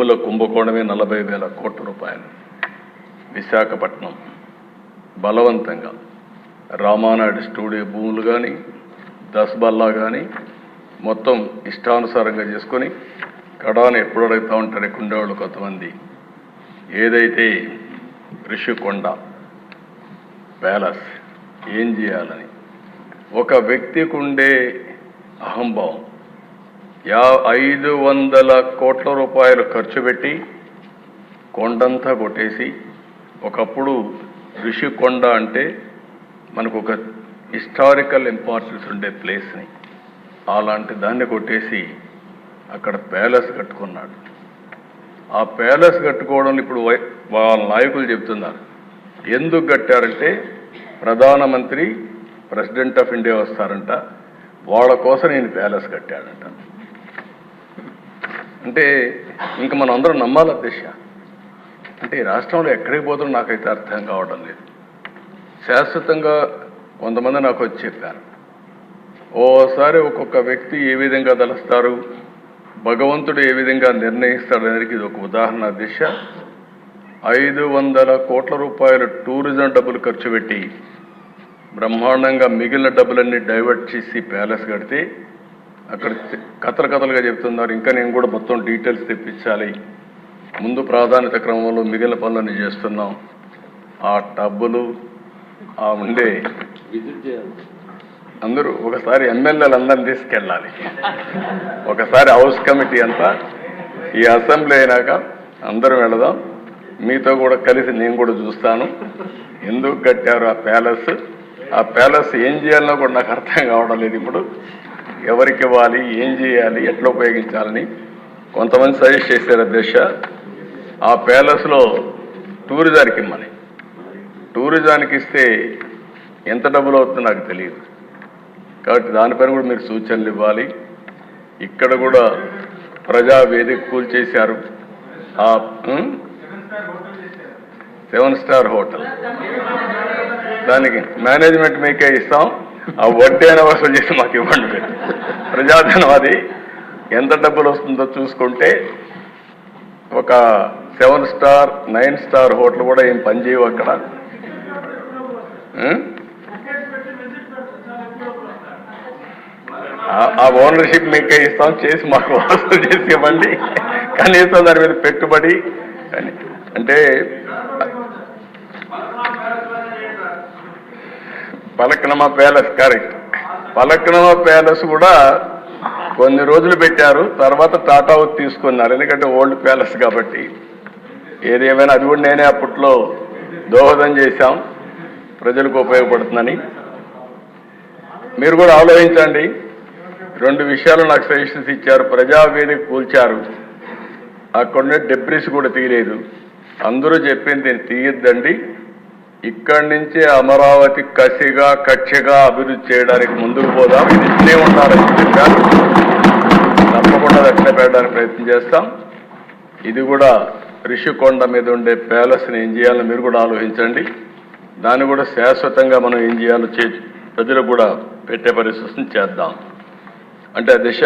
భూముల కుంభకోణమే నలభై వేల కోట్ల రూపాయలు. విశాఖపట్నం బలవంతంగా. రామానాయుడు స్టూడియో భూములు కానీ దస్బల్లా కానీ మొత్తం ఇష్టానుసారంగా చేసుకొని కడాను ఎప్పుడు అడుగుతూ ఉంటారు ఇక్కడ ఉండేవాళ్ళు కొంతమంది. ఏదైతే ఋషికొండ ప్యాలెస్ ఏం చేయాలని. ఒక వ్యక్తికి ఉండే అహంభావం. యా ఐదు వందల కోట్ల రూపాయలు ఖర్చు పెట్టి కొండంతా కొట్టేసి ఒకప్పుడు ఋషికొండ అంటే మనకు ఒక హిస్టారికల్ ఇంపార్టెన్స్ ఉండే ప్లేస్ని అలాంటి దాన్ని కొట్టేసి అక్కడ ప్యాలెస్ కట్టుకున్నాడు. ఆ ప్యాలెస్ కట్టుకోవడంలో ఇప్పుడు వై- వాళ్ళ నాయకులు చెప్తున్నారు ఎందుకు కట్టారంటే ప్రధానమంత్రి ప్రెసిడెంట్ ఆఫ్ ఇండియా వస్తారంట. వాళ్ళ కోసం నేను ప్యాలెస్ కట్టాడంట అంటే ఇంక మనం అందరం నమ్మాలి దిశ అంటే రాష్ట్రంలో ఎక్కడికి పోతుందో నాకైతే అర్థం కావడం లేదు. శాశ్వతంగా కొంతమంది నాకు వచ్చి చెప్పారు. ఓసారి ఒక్కొక్క వ్యక్తి ఏ విధంగా తలుస్తారు? భగవంతుడు ఏ విధంగా నిర్ణయిస్తాడు అనేది ఇది ఒక ఉదాహరణ దిశ ఐదు వందల కోట్ల రూపాయలు టూరిజం డబ్బులు ఖర్చు పెట్టి బ్రహ్మాండంగా మిగిలిన డబ్బులన్నీ డైవర్ట్ చేసి ప్యాలెస్ కడితే అక్కడ కథలు కథలుగా చెప్తున్నారు. ఇంకా నేను కూడా మొత్తం డీటెయిల్స్ తెప్పించాలి. ముందు ప్రాధాన్యత క్రమంలో మిగిలిన పనులన్నీ చేస్తున్నాం. ఆ డబ్బులు ఆ ఉండే చేయాలి. అందరూ ఒకసారి ఎమ్మెల్యేలు అందరిని తీసుకెళ్ళాలి. ఒకసారి హౌస్ కమిటీ అంతా ఈ అసెంబ్లీ అయినాక అందరం వెళదాం. మీతో కూడా కలిసి నేను కూడా చూస్తాను. ఎందుకు కట్టారు ఆ ప్యాలెస్? ఆ ప్యాలెస్ ఏం చేయాలనో కూడా నాకు అర్థం కావడం లేదు ఇప్పుడు. ఎవరికి ఇవ్వాలి ఏం చేయాలి ఎట్లా ఉపయోగించాలని కొంతమంది సజెస్ట్ చేశారు అధ్యక్ష. ఆ ప్యాలెస్లో టూరిజానికి ఇమ్మని టూరిజానికి ఇస్తే ఎంత డబ్బులు అవుతుందో నాకు తెలియదు. కాబట్టి దానిపైన కూడా మీరు సూచనలు ఇవ్వాలి. ఇక్కడ కూడా ప్రజా వేదిక కూల్చేశారు ఆ సెవెన్ స్టార్ హోటల్. దానికి మేనేజ్మెంట్ మీకే ఇస్తాం. ఆ వడ్డీ వసూలు చేసి మాకు ఇవ్వండి ప్రజాధనం అది ఎంత డబ్బులు వస్తుందో చూసుకుంటే ఒక seven star nine star hotel కూడా ఏం పనిచేయవు అక్కడ. ఆ- ఓనర్షిప్ మీకే ఇస్తాం చేసి మాకు వసూలు చేసి ఇవ్వండి. కనీసం దాని మీద పెట్టుబడి అంటే Falaknuma palace correct Falaknuma palace కూడా కొన్ని రోజులు పెట్టారు తర్వాత టాటా అవుట్ తీసుకున్నారు. ఎందుకంటే ఓల్డ్ ప్యాలెస్ కాబట్టి. ఏదేమైనా అది కూడా నేనే అప్పట్లో దోహదం చేశాం. ప్రజలకు ఉపయోగపడుతుందని. మీరు కూడా ఆలోచించండి. రెండు విషయాలు నాకు సజెషన్స్ ఇచ్చారు. ప్రజావేదిక కూల్చారు. అక్కడున్న డెబ్రిస్ కూడా తీయలేదు. అందరూ చెప్పింది తీయద్దండి. ఇక్కడి నుంచే అమరావతి కసిగా కక్షగా అభివృద్ధి చేయడానికి ముందుకు పోదాం. ఇది ఇట్లే ఉండాలని చెప్పారు. తప్పకుండా దక్షిణ పెట్టడానికి ప్రయత్నం చేస్తాం. ఇది కూడా రిషికొండ మీద ఉండే ప్యాలెస్ని ఏం చేయాలో మీరు కూడా ఆలోచించండి. దాన్ని కూడా శాశ్వతంగా మనం ఏం చేయాలో చే ప్రజలకు కూడా పెట్టే పరిస్థితిని చేద్దాం. అంటే ఆ దిశ